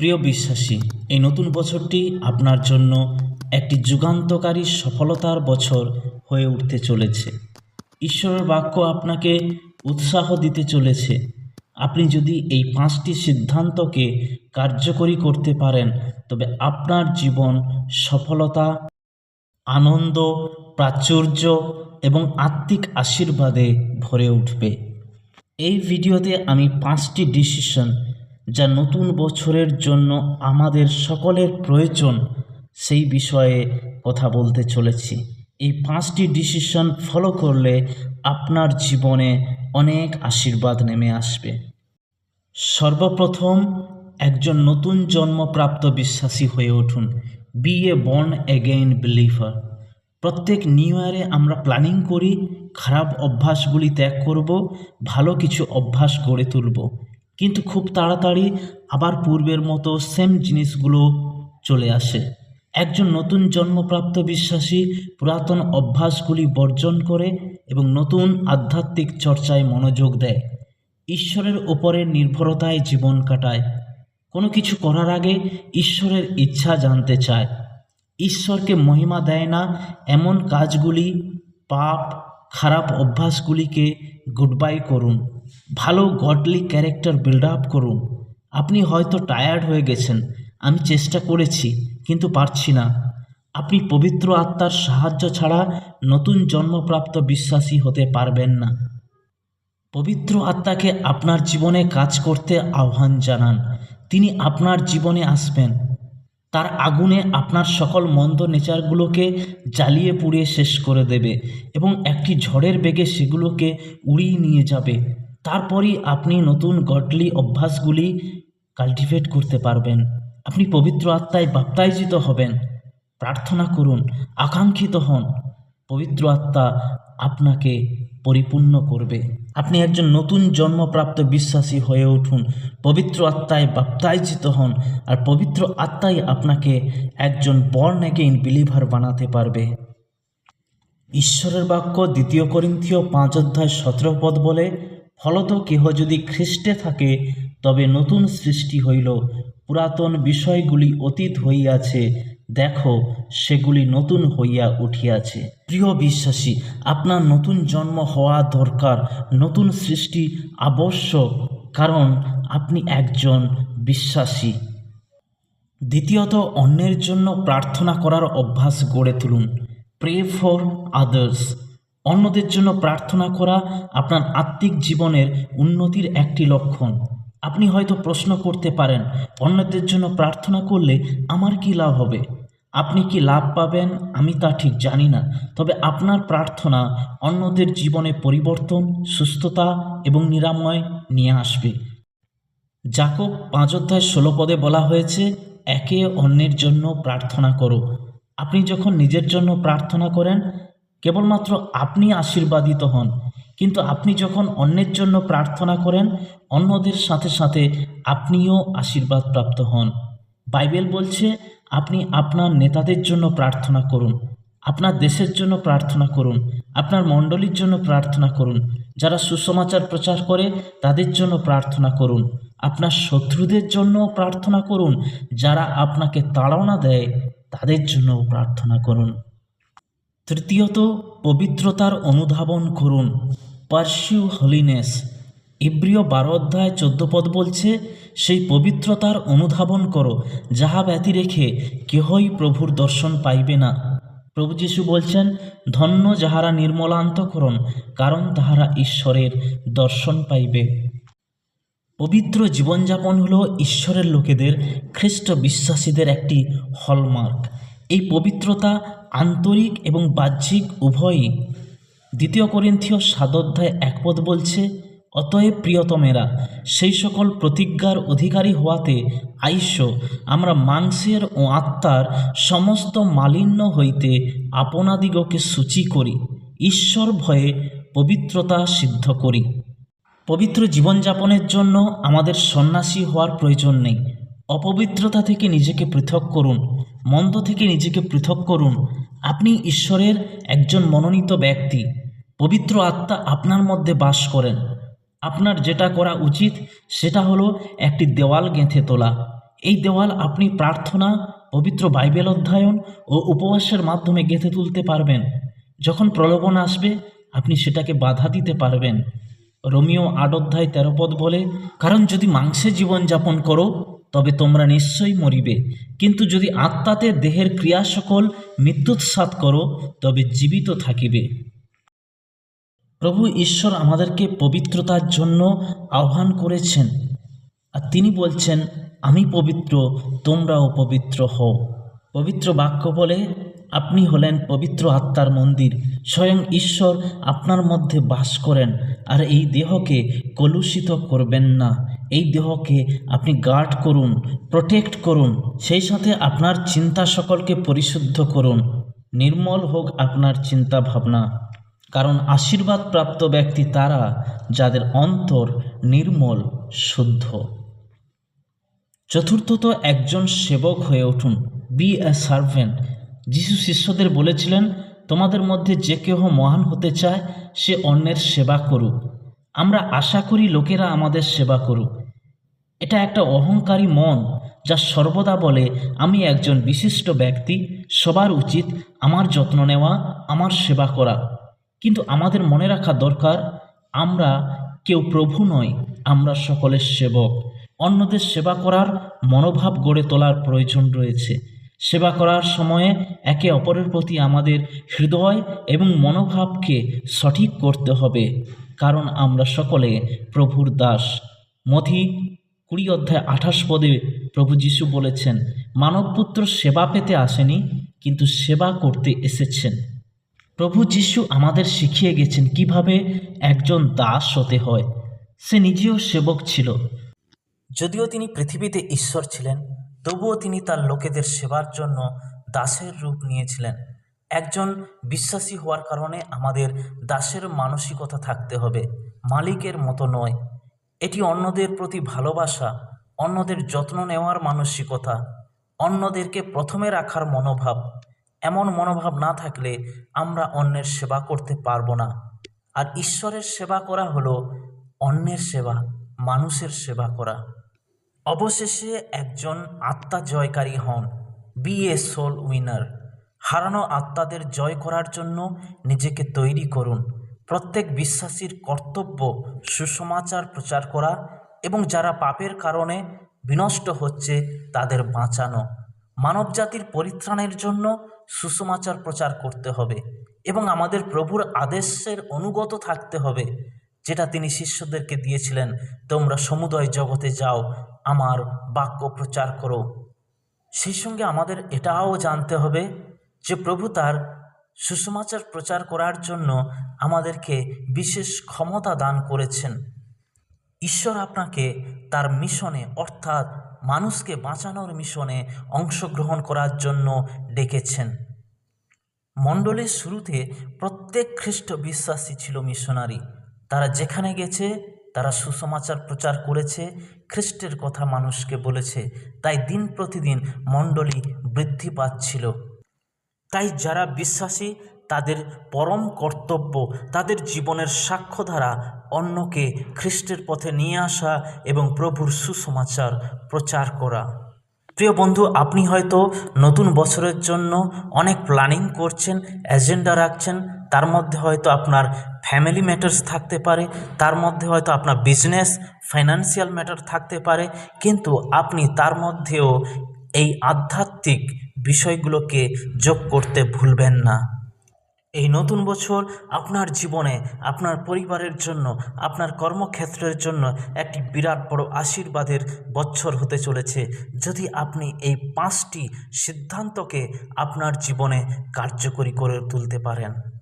প্রিয় বিশ্বাসী, এই নতুন বছরটি আপনার জন্য একটি যুগান্তকারী সফলতার বছর হয়ে উঠতে চলেছে। ঈশ্বরের বাক্য আপনাকে উৎসাহ দিতে চলেছে। আপনি যদি এই পাঁচটি সিদ্ধান্তকে কার্যকরী করতে পারেন, তবে আপনার জীবন সফলতা, আনন্দ, প্রাচুর্য এবং আত্মিক আশীর্বাদে ভরে উঠবে। এই ভিডিওতে আমি পাঁচটি ডিসিশন যা নতুন বছরের জন্য আমাদের সকলের প্রয়োজন, সেই বিষয়ে কথা বলতে চলেছি। এই পাঁচটি ডিসিশন ফলো করলে আপনার জীবনে অনেক আশীর্বাদ নেমে আসবে। সর্বপ্রথম, একজন নতুন জন্মপ্রাপ্ত বিশ্বাসী হয়ে উঠুন। Be a born again believer প্রত্যেক নিউ ইয়ারে আমরা প্ল্যানিং করি, খারাপ অভ্যাসগুলি ত্যাগ করব, ভালো কিছু অভ্যাস গড়ে তুলব। কিন্তু খুব তাড়াতাড়ি আবার পূর্বের মতো সেম জিনিসগুলো চলে আসে। একজন নতুন জন্মপ্রাপ্ত বিশ্বাসী পুরাতন অভ্যাসগুলি বর্জন করে এবং নতুন আধ্যাত্মিক চর্চায় মনোযোগ দেয়। ঈশ্বরের ওপরে নির্ভরতায় জীবন কাটায়। কোনো কিছু করার আগে ঈশ্বরের ইচ্ছা জানতে চায়। ঈশ্বরকে মহিমা দেয় না এমন কাজগুলি, পাপ, খারাপ অভ্যাসগুলিকে গুডবাই করুন। ভালো গডলি ক্যারেক্টার বিল্ড আপ করুন। আপনি হয়তো টায়ার্ড হয়ে গেছেন, আমি চেষ্টা করেছি, কিন্তু পারছি না। আপনি পবিত্র আত্মার সাহায্য ছাড়া নতুন জন্মপ্রাপ্ত বিশ্বাসী হতে পারবেন না। পবিত্র আত্মাকে আপনার জীবনে কাজ করতে আহ্বান জানান। তিনি আপনার জীবনে আসবেন। তার আগুনে আপনার সকল মন্দ নেচারগুলোকে জ্বালিয়ে পুড়িয়ে শেষ করে দেবে এবং একটি ঝড়ের বেগে সেগুলোকে উড়িয়ে নিয়ে যাবে। তারপরই আপনি নতুন গডলি অভ্যাসগুলি কাল্টিভেট করতে পারবেন। আপনি পবিত্র আত্মায় বাপ্তায়জিত হবেন। প্রার্থনা করুন, আকাঙ্ক্ষিত হন। পবিত্র আত্মা আপনাকে পরিপূর্ণ করবে। আপনি একজন নতুন জন্মপ্রাপ্ত বিশ্বাসী হয়ে উঠুন। পবিত্র আত্মায় বাপ্তায়জিত হন আর পবিত্র আত্মাই আপনাকে একজন বর্ন অ্যাগেইন বিলিভার বানাতে পারবে। ঈশ্বরের বাক্য দ্বিতীয় করিন্থীয় পাঁচ অধ্যায় সতেরো পদ বলে ফলত কেহ যদি খ্রিস্টে থাকে, তবে নতুন সৃষ্টি হইল। পুরাতন বিষয়গুলি অতীত হইয়াছে, দেখো, সেগুলি নতুন হইয়া উঠিয়াছে। প্রিয় বিশ্বাসী, আপনার নতুন জন্ম হওয়া দরকার, নতুন সৃষ্টি আবশ্যক, কারণ আপনি একজন বিশ্বাসী। দ্বিতীয়ত, অন্যের জন্য প্রার্থনা করার অভ্যাস গড়ে তুলুন। প্রে ফর আদার্স অন্যদের জন্য প্রার্থনা করা আপনার আত্মিক জীবনের উন্নতির একটি লক্ষণ। আপনি হয়তো প্রশ্ন করতে পারেন, অন্যদের জন্য প্রার্থনা করলে আমার কি লাভ হবে? আপনি কি লাভ পাবেন? আমি তা ঠিক জানি না। তবে আপনার প্রার্থনা অন্যদের জীবনে পরিবর্তন, সুস্থতা এবং নিরাময় নিয়ে আসবে। জাকব পাঁচ অধ্যায় ষোলো পদে বলা হয়েছে, একে অন্যের জন্য প্রার্থনা করো। আপনি যখন নিজের জন্য প্রার্থনা করেন কেবলমাত্র আপনি আশীর্বাদিত হন। কিন্তু আপনি যখন অন্যের জন্য প্রার্থনা করেন, অন্যদের সাথে সাথে আপনিও আশীর্বাদ প্রাপ্ত হন। বাইবেল বলছে, আপনি আপনার নেতাদের জন্য প্রার্থনা করুন, আপনার দেশের জন্য প্রার্থনা করুন, আপনার মণ্ডলীর জন্য প্রার্থনা করুন, যারা সুসমাচার প্রচার করে তাদের জন্য প্রার্থনা করুন, আপনার শত্রুদের জন্য প্রার্থনা করুন, যারা আপনাকে তাড়না দেয় তাদের জন্য প্রার্থনা করুন। তৃতীয়ত পবিত্রতার অনুধাবন করুন। পার্সিউ হলিনেস, ইব্রিয় বারো অধ্যায় চোদ্দ পদ বলছে, সেই পবিত্রতার অনুধাবন করো, যাহা ব্যতি রেখে কেহই প্রভুর দর্শন পাইবে না। প্রভু যীশু বলছেন, ধন্য যাহারা নির্মলান্তকরণ কারণ তাহারা ঈশ্বরের দর্শন পাইবে। পবিত্র জীবনযাপন হল ঈশ্বরের লোকেদের, খ্রিস্ট বিশ্বাসীদের একটি হলমার্ক। এই পবিত্রতা আন্তরিক এবং বাহ্যিক উভয়ই। দ্বিতীয় করিন্থীয় সাত অধ্যায় একপদ বলছে, অতএব প্রিয়তমেরা, সেই সকল প্রতিজ্ঞার অধিকারী হওয়াতে আইস্য আমরা মাংসের ও আত্মার সমস্ত মালিন্য হইতে আপনাদিগকে সূচি করি, ঈশ্বর ভয়ে পবিত্রতা সিদ্ধ করি। পবিত্র জীবনযাপনের জন্য আমাদের সন্ন্যাসী হওয়ার প্রয়োজন নেই। অপবিত্রতা থেকে নিজেকে পৃথক করুন, মন্দ থেকে নিজেকে পৃথক করুন। আপনি ঈশ্বরের একজন মনোনীত ব্যক্তি। পবিত্র আত্মা আপনার মধ্যে বাস করেন। আপনার যেটা করা উচিত, সেটা হলো একটি দেওয়াল গেঁথে তোলা। এই দেওয়াল আপনি প্রার্থনা, পবিত্র বাইবেল অধ্যয়ন ও উপবাসের মাধ্যমে গেঁথে তুলতে পারবেন। যখন প্রলোভন আসবে, আপনি সেটাকে বাধা দিতে পারবেন। রোমিও আট অধ্যায় তেরো পদ বলে, কারণ যদি মাংসে জীবনযাপন করো তবে তোমরা নিশ্চয়ই মরিবে। কিন্তু যদি আত্মাতে দেহের ক্রিয়া সকল মৃত্যুৎসাত করো, তবে জীবিত থাকিবে। প্রভু ঈশ্বর আমাদেরকে পবিত্রতার জন্য আহ্বান করেছেন। আর তিনি বলছেন, আমি পবিত্র, তোমরাও পবিত্র হও। পবিত্র বাক্য বলে, আপনি হলেন পবিত্র আত্মার মন্দির। স্বয়ং ঈশ্বর আপনার মধ্যে বাস করেন, আর এই দেহকে কলুষিত করবেন না। এই দেহকে আপনি গার্ড করুন প্রোটেক্ট করুন, সেই সাথে আপনার চিন্তা সকলকে পরিশুদ্ধ করুন। নির্মল হোক আপনার চিন্তা ভাবনা। কারণ আশীর্বাদ প্রাপ্ত ব্যক্তি তারা যাদের অন্তর নির্মল, শুদ্ধ। চতুর্থত একজন সেবক হয়ে উঠুন। বি এ সার্ভেন্ট যিশু শিষ্যদের বলেছিলেন, তোমাদের মধ্যে যে কেহ মহান হতে চায়, সে অন্যের সেবা করুক। আমরা আশা করি লোকেরা আমাদের সেবা করুক। এটা একটা অহংকারী মন যা সর্বদা বলে, আমি একজন বিশিষ্ট ব্যক্তি, সবার উচিত আমার যত্ন নেওয়া, আমার সেবা করা। কিন্তু আমাদের মনে রাখা দরকার, আমরা কেউ প্রভু নয় আমরা সকলের সেবক। অন্যদের সেবা করার মনোভাব গড়ে তোলার প্রয়োজন রয়েছে। সেবা করার সময়ে একে অপরের প্রতি আমাদের হৃদয় এবং মনোভাবকে সঠিক করতে হবে। কারণ আমরা সকলে প্রভুর দাস। মথি কুড়ি অধ্যায় আঠাশ পদে প্রভু যিশু বলেছেন মানবপুত্র সেবা পেতে আসেনি, কিন্তু সেবা করতে এসেছেন। প্রভু যিশু আমাদের শিখিয়ে গেছেন কীভাবে একজন দাস হতে হয়। সে নিজেও সেবক ছিল। যদিও তিনি পৃথিবীতে ঈশ্বর ছিলেন, তবুও তিনি তার লোকেদের সেবার জন্য দাসের রূপ নিয়েছিলেন। একজন বিশ্বাসী হওয়ার কারণে আমাদের দাসের মানসিকতা থাকতে হবে, মালিকের মতো নয়। এটি অন্যদের প্রতি ভালোবাসা, অন্যদের যত্ন নেওয়ার মানসিকতা, অন্যদেরকে প্রথমে রাখার মনোভাব। এমন মনোভাব না থাকলে আমরা অন্যের সেবা করতে পারব না। আর ঈশ্বরের সেবা করা হলো অন্যের সেবা, মানুষের সেবা করা। অবশেষে একজন আত্মা জয়কারী হন, বি এ সোল উইনার। হারানো আত্মাদের জয় করার জন্য নিজেকে তৈরি করুন। প্রত্যেক বিশ্বাসীর কর্তব্য সুসমাচার প্রচার করা এবং যারা পাপের কারণে বিনষ্ট হচ্ছে, তাদের বাঁচানো। মানবজাতির পরিত্রাণের জন্য সুসমাচার প্রচার করতে হবে এবং আমাদের প্রভুর আদেশের অনুগত থাকতে হবে, যেটা তিনি শিষ্যদেরকে দিয়েছিলেন, তোমরা সমুদয় জগতে যাও, আমার বাক্য প্রচার করো। সেই সঙ্গে আমাদের এটাও জানতে হবে যে প্রভু তার সুসমাচার প্রচার করার জন্য আমাদেরকে বিশেষ ক্ষমতা দান করেছেন। ঈশ্বর আপনাকে তার মিশনে, অর্থাৎ মানুষকে বাঁচানোর মিশনে অংশগ্রহণ করার জন্য ডেকেছেন। মণ্ডলের শুরুতে প্রত্যেক খ্রিস্ট বিশ্বাসী ছিল মিশনারি। তারা যেখানে গেছে, তারা সুসমাচার প্রচার করেছে, খ্রিস্টের কথা মানুষকে বলেছে। তাই দিন প্রতিদিন মণ্ডলী বৃদ্ধি পাচ্ছিল। তাই যারা বিশ্বাসী, তাদের পরম কর্তব্য, তাদের জীবনের সাক্ষ্য দ্বারা অন্যকে খ্রিস্টের পথে নিয়ে আসা এবং প্রভুর সুসমাচার প্রচার করা। প্রিয় বন্ধু, আপনি হয়তো নতুন বছরের জন্য অনেক প্ল্যানিং করছেন, এজেন্ডা রাখছেন, তার মধ্যে হয়তো আপনার ফ্যামিলি ম্যাটার্স থাকতে পারে, তার মধ্যে হয়তো আপনার বিজনেস, ফাইন্যান্সিয়াল ম্যাটার থাকতে পারে, কিন্তু আপনি তার মধ্যেও এই আধ্যাত্মিক বিষয়গুলোকে যোগ করতে ভুলবেন না। এই নতুন বছর আপনার জীবনে, আপনার পরিবারের জন্য, আপনার কর্মক্ষেত্রের জন্য একটি বিরাট বড় আশীর্বাদের বছর হতে চলেছে। যদি আপনি এই পাঁচটি সিদ্ধান্তকে আপনার জীবনে কার্যকরী করে তুলতে পারেন।